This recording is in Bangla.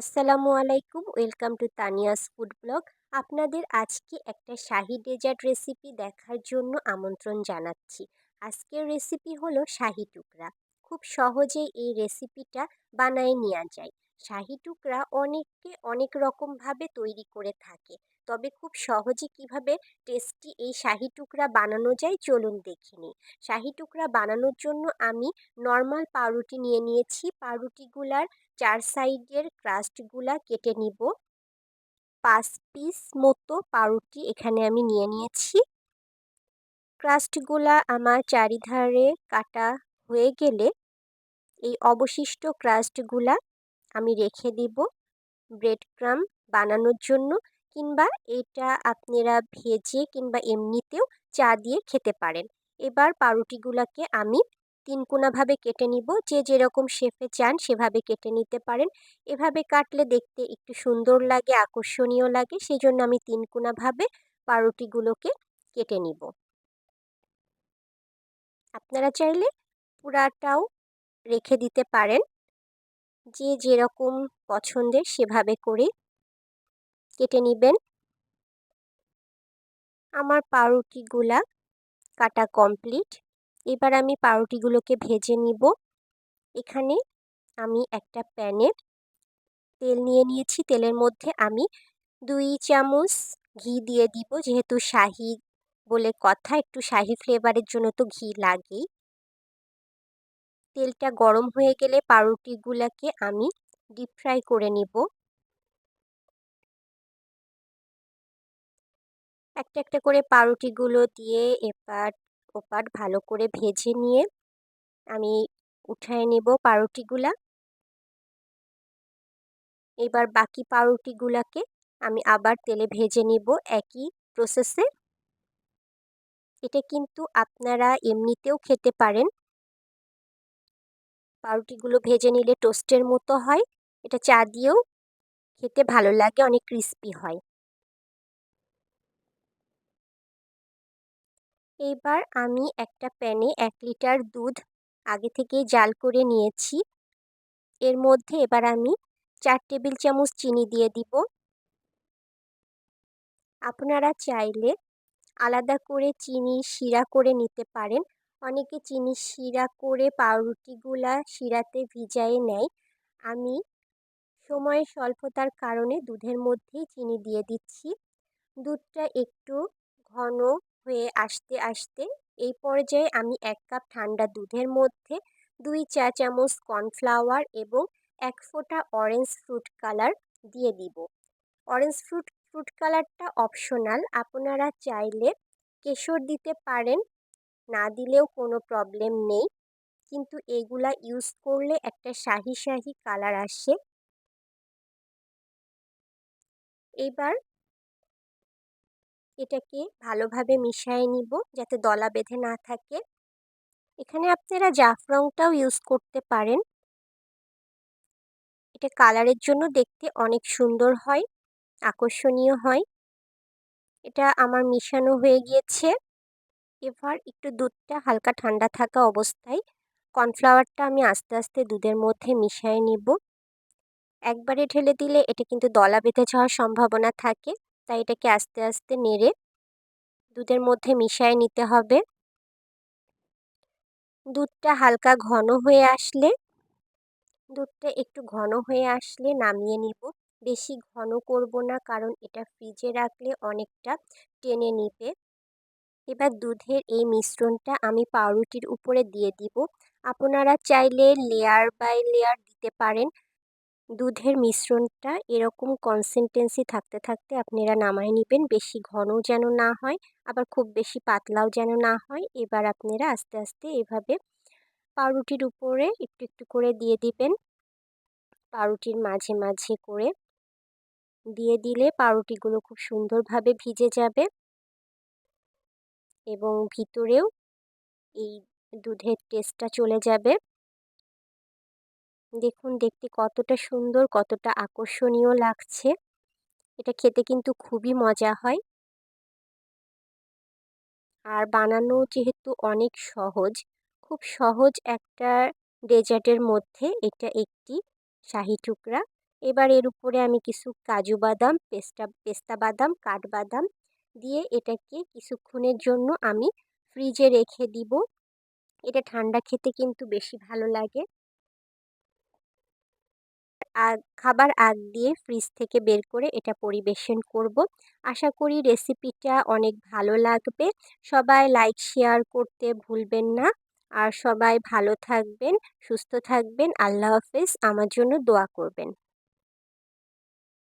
আসসালামু আলাইকুম, welcome to Tania's food blog. আপনাদের আজকে একটা শাহি ডেজার্ট রেসিপি দেখার জন্য আমন্ত্রণ জানাচ্ছি। আজকের রেসিপি হলো শাহি টুকরা। খুব সহজেই এই রেসিপিটা বানায় নেওয়া যায়। শাহি টুকরা অনেকে অনেক রকমভাবে তৈরি করে থাকে। তবে খুব সহজে কীভাবে টেস্টি এই শাহি টুকরা বানানো যায় চলুন দেখে নিই। শাহি টুকরা বানানোর জন্য আমি নর্মাল পাউরুটি নিয়ে নিয়েছি। পাউরুটিগুলার চার সাইডের ক্রাস্টগুলা কেটে নিব। পাঁচ পিস মতো পাউরুটি এখানে আমি নিয়ে নিয়েছি। ক্রাস্টগুলা আমার চারিধারে কাটা হয়ে গেলে এই অবশিষ্ট ক্রাস্টগুলা আমি রেখে দিব ব্রেড ক্রাম বানানোর জন্য কিংবা এটা আপনারা ভেজে কিংবা এমনিতেও চা দিয়ে খেতে পারেন। এবার পাউরুটিগুলোকে আমি তিনকোনাভাবে কেটে নিব। যে যেরকম শেপে চান সেভাবে কেটে নিতে পারেন। এভাবে কাটলে দেখতে একটু সুন্দর লাগে, আকর্ষণীয় লাগে সেই জন্য আমি তিনকোনাভাবে পাউরুটিগুলোকে কেটে নিব। আপনারা চাইলে পুরাটাও রেখে দিতে পারেন। যে যেরকম পছন্দের সেভাবে করে কেটে নেবেন। আমার পাউরুটিগুলা কাটা কমপ্লিট। এবার আমি পাউরুটিগুলোকে ভেজে নিব। এখানে আমি একটা প্যানে তেল নিয়ে নিয়েছি। তেলের মধ্যে আমি দুই চামচ ঘি দিয়ে দিব। যেহেতু শাহি বলে কথা, একটু শাহি ফ্লেভারের জন্য তো ঘি লাগেই। তেলটা গরম হয়ে গেলে পাউরুটিগুলোকে আমি ডিপ ফ্রাই করে নিব। একটা একটা করে পাউরুটিগুলো দিয়ে এপাট ওপাট ভালো করে ভেজে নিয়ে আমি উঠায় নেব পাউরুটিগুলা। এবার বাকি পাউরুটিগুলাকে আমি আবার তেলে ভেজে নিব একই প্রসেসে এটা কিন্তু আপনারা এমনিতেও খেতে পারেন। পাউরুটিগুলো ভেজে নিলে টোস্টের মতো হয়। এটা চা দিয়েও খেতে ভালো লাগে, অনেক ক্রিস্পি হয়। এবার আমি একটা প্যানে এক লিটার দুধ আগে থেকেই জাল করে নিয়েছি। এর মধ্যে এবার আমি চার টেবিল চামচ চিনি দিয়ে দিব। আপনারা চাইলে আলাদা করে চিনি শিরা করে নিতে পারেন। অনেকে চিনি শিরা করে পাউরুটিগুলা শিরাতে ভিজায়ে নেয়। আমি সময়ের স্বল্পতার কারণে দুধের মধ্যেই চিনি দিয়ে দিচ্ছি। দুধটা একটু ঘন হয়ে আসতে আসতে এই পর্যায়ে আমি এক কাপ ঠান্ডা দুধের মধ্যে দুই চা চামচ কর্নফ্লাওয়ার এবং এক ফোঁটা অরেঞ্জ ফ্রুট কালার দিয়ে দিব। অরেঞ্জ ফ্রুট ফ্রুট কালারটা অপশনাল। আপনারা চাইলে কেশর দিতে পারেন। না দিলেও কোনো প্রবলেম নেই। কিন্তু এগুলা ইউজ করলে একটা শাহি শাহি কালার আসে। এবার এটাকে ভালোভাবে মিশিয়ে নিব যাতে দলা বেঁধে না থাকে। এখানে আপনারা জাফরংটাও ইউজ করতে পারেন। এটা কালারের জন্য দেখতে অনেক সুন্দর হয়, আকর্ষণীয় হয়। এটা আমার মিশানো হয়ে গিয়েছে। এবার একটু দুধটা হালকা ঠান্ডা থাকা অবস্থায় কর্নফ্লাওয়ারটা আমি আস্তে আস্তে দুধের মধ্যে মিশিয়ে নিব। একবারে ঢেলে দিলে এটা কিন্তু দলা বেঁধে যাওয়ার সম্ভাবনা থাকে, তাই এটাকে আস্তে আস্তে নেড়ে দুধের মধ্যে মিশিয়ে নিতে হবে। দুধটা হালকা ঘন হয়ে আসলে, দুধটা একটু ঘন হয়ে আসলে নামিয়ে নিব। বেশি ঘন করব না, কারণ এটা ফ্রিজে রাখলে অনেকটা টেনে নিবে। এবার দুধের এই মিশ্রণটা আমি পাউরুটির উপরে দিয়ে দিব। আপনারা চাইলে লেয়ার বাই লেয়ার দিতে পারেন। দুধের মিশ্রণটা এরকম কনসিস্টেন্সি থাকতে থাকতে আপনারা নামায় নেবেন। বেশি ঘনও যেন না হয়, আবার খুব বেশি পাতলাও যেন না হয়। এবার আপনারা আস্তে আস্তে এভাবে পাউরুটির উপরে একটু একটু করে দিয়ে দিবেন। পাউরুটির মাঝে মাঝে করে দিয়ে দিলে পাউরুটিগুলো খুব সুন্দরভাবে ভিজে যাবে। এবং ভিতরেও এই দুধের টেস্টটা চলে যাবে। দেখুন, দেখতে কতটা সুন্দর, কতটা আকর্ষণীয় লাগছে। এটা খেতে কিন্তু খুবই মজা হয়। আর বানানো যেহেতু অনেক সহজ, খুব সহজ একটা ডেজার্টের মধ্যে এটা একটি শাহি টুকরা। এবার এর উপরে আমি কিছু কাজু বাদাম, পেস্তা পেস্তা বাদাম কাঠবাদাম দিয়ে এটাকে কিছুক্ষণের জন্য আমি ফ্রিজে রেখে দিব। এটা ঠান্ডা খেতে কিন্তু বেশি ভালো লাগে। আগ খাবার আগ দিয়ে ফ্রিজ থেকে বের করে এটা পরিবেশন করব। আশা করি রেসিপিটা অনেক ভালো লাগবে। সবাই লাইক শেয়ার করতে ভুলবেন না। আর সবাই ভালো থাকবেন, সুস্থ থাকবেন। আল্লাহ হাফেজ। আমার জন্য দোয়া করবেন।